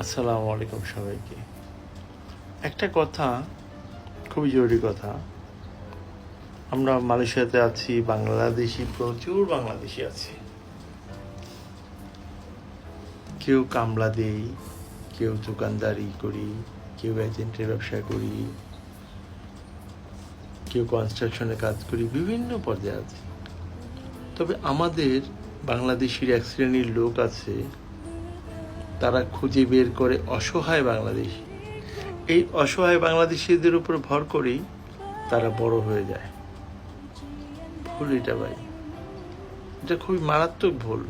আসসালামু আলাইকুম সবাইকে। একটা কথা, খুবই জরুরি কথা। আমরা মালয়েশিয়াতে আছি, বাংলাদেশি, প্রচুর বাংলাদেশি আছে। কেউ কামলা দেই, কেউ দোকানদারি করি, কেউ এজেন্টের ব্যবসা করি, কেউ কনস্ট্রাকশনে কাজ করি, বিভিন্ন পর্যায়ে আছে। তবে আমাদের বাংলাদেশির এক শ্রেণির লোক আছে তারা খুঁজে বের করে অসহায় বাংলাদেশি। এই অসহায় বাংলাদেশিদের উপর ভর করেই তারা বড় হয়ে যায়। ভুল এটা ভাই। এটা খুবই মারাত্মক ভুল।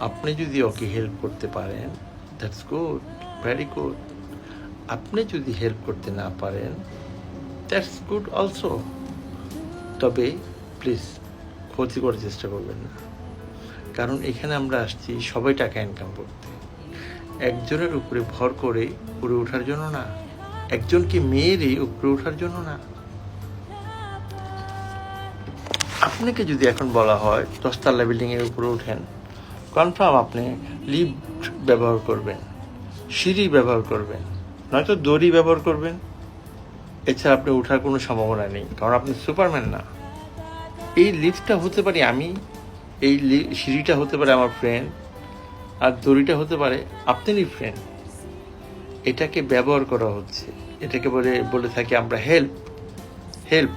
আপনি যদি ওকে হেল্প করতে পারেন দ্যাটস গুড ভেরি গুড আপনি যদি হেল্প করতে না পারেন দ্যাটস গুড অলসো তবে প্লিজ ক্ষতি করার চেষ্টা করবেন না। কারণ এখানে আমরা আসছি সবাই টাকা ইনকাম করতে। একজনের উপরে ভর করে উপরে ওঠার জন্য না, একজনকে মেয়েরই উপরে ওঠার জন্য না। আপনাকে যদি এখন বলা হয়, দশতলা এর উপরে ওঠেন কনফার্ম আপনি লিফট ব্যবহার করবেন, সিঁড়ি ব্যবহার করবেন, নয়তো দড়ি ব্যবহার করবেন। এছাড়া আপনি ওঠার কোনো সম্ভাবনা নেই, কারণ আপনি সুপারম্যান না। এই লিফটটা হতে পারি আমি এই সিঁড়িটা হতে পারে আমার ফ্রেন্ড আর দড়িটা হতে পারে আপনারই ফ্রেন্ড এটাকে ব্যবহার করা হচ্ছে। এটাকে বলে বলে থাকি আমরা হেল্প হেল্প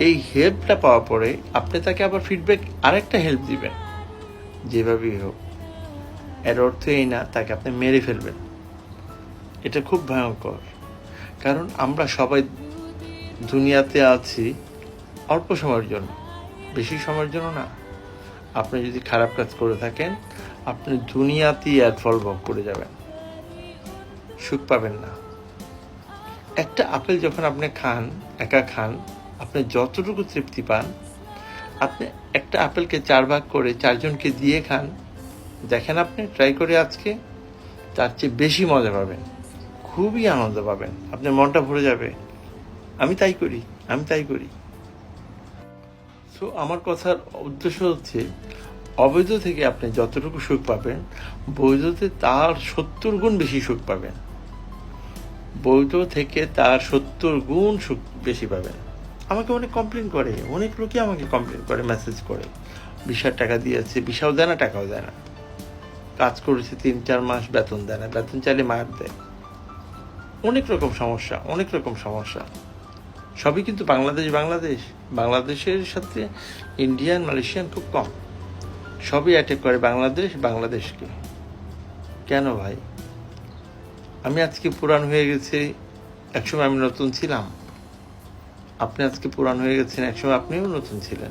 এই হেল্পটা পাওয়ার পরে আপনি তাকে আবার ফিডব্যাক আরেকটা হেল্প দিবেন। যেভাবেই হোক। এর অর্থ এই না, তাকে আপনি মেরে ফেলবেন। এটা খুব ভয়ঙ্কর। কারণ আমরা সবাই দুনিয়াতে আছি অল্প সময়ের জন্য। বেশি সময়ের জন্য না। আপনি যদি খারাপ কাজ করে থাকেন, আপনি দুনিয়াতেই এর ফল ভোগ করে যাবেন। সুখ পাবেন না। একটা আপেল যখন আপনি খান, একা খান, আপনি যতটুকু তৃপ্তি পান, আপনি একটা আপেলকে চার ভাগ করে চারজনকে দিয়ে খান, দেখেন আপনি ট্রাই করে আজকে, তার চেয়ে বেশি মজা পাবেন, খুবই আনন্দ পাবেন, আপনার মনটা ভরে যাবে। আমি তাই করি, আমি তাই করি। সো আমার কথার উদ্দেশ্য হচ্ছে, অবৈধ থেকে আপনি যতটুকু সুখ পাবেন, বৈধতে তার সত্তর গুণ বেশি সুখ পাবেন। বৈধ থেকে তার সত্তর গুণ সুখ বেশি পাবেন। আমাকে অনেক কমপ্লেন করে, অনেক লোকই আমাকে কমপ্লেন করে মেসেজ করে। বিশার টাকা দিয়েছে, বিশাও দেয় না, টাকাও দেয় না। কাজ করেছে তিন, চার মাস, বেতন দেয় না, বেতন চাইলে মার দেয়। অনেক রকম সমস্যা, অনেক রকম সমস্যা। সবই কিন্তু বাংলাদেশ বাংলাদেশ। বাংলাদেশের সাথে ইন্ডিয়ান মালয়েশিয়ান খুব কম। সবই অ্যাটেক করে বাংলাদেশ, বাংলাদেশকে। কেন ভাই? আমি আজকে পুরাণ হয়ে গেছি, একসময় আমি নতুন ছিলাম। আপনি আজকে পুরাণ হয়ে গেছেন, একসময় আপনিও নতুন ছিলেন।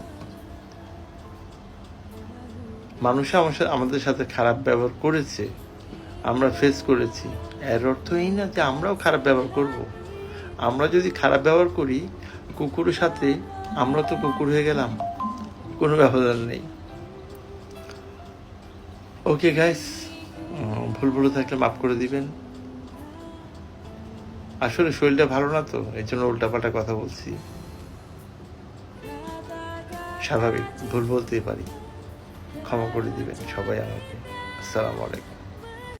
মানুষ আমার আমাদের সাথে খারাপ ব্যবহার করেছে। আমরা ফেস করেছি। এর অর্থ এই না যে আমরাও খারাপ ব্যবহার করব। আমরা যদি খারাপ ব্যবহার করি, কুকুরের সাথে আমরা তো কুকুর হয়ে গেলাম। কোনো ব্যবধান নেই। ওকে গাইস ভুল ভুল থাকলে মাফ করে দিবেন। আসলে শরীরটা ভালো না তো, এই জন্য উল্টাপাল্টা কথা বলছি। স্বাভাবিক, ভুল বলতেই পারি। ক্ষমা করে দিবেন সবাই আমাকে। আসসালামু আলাইকুম।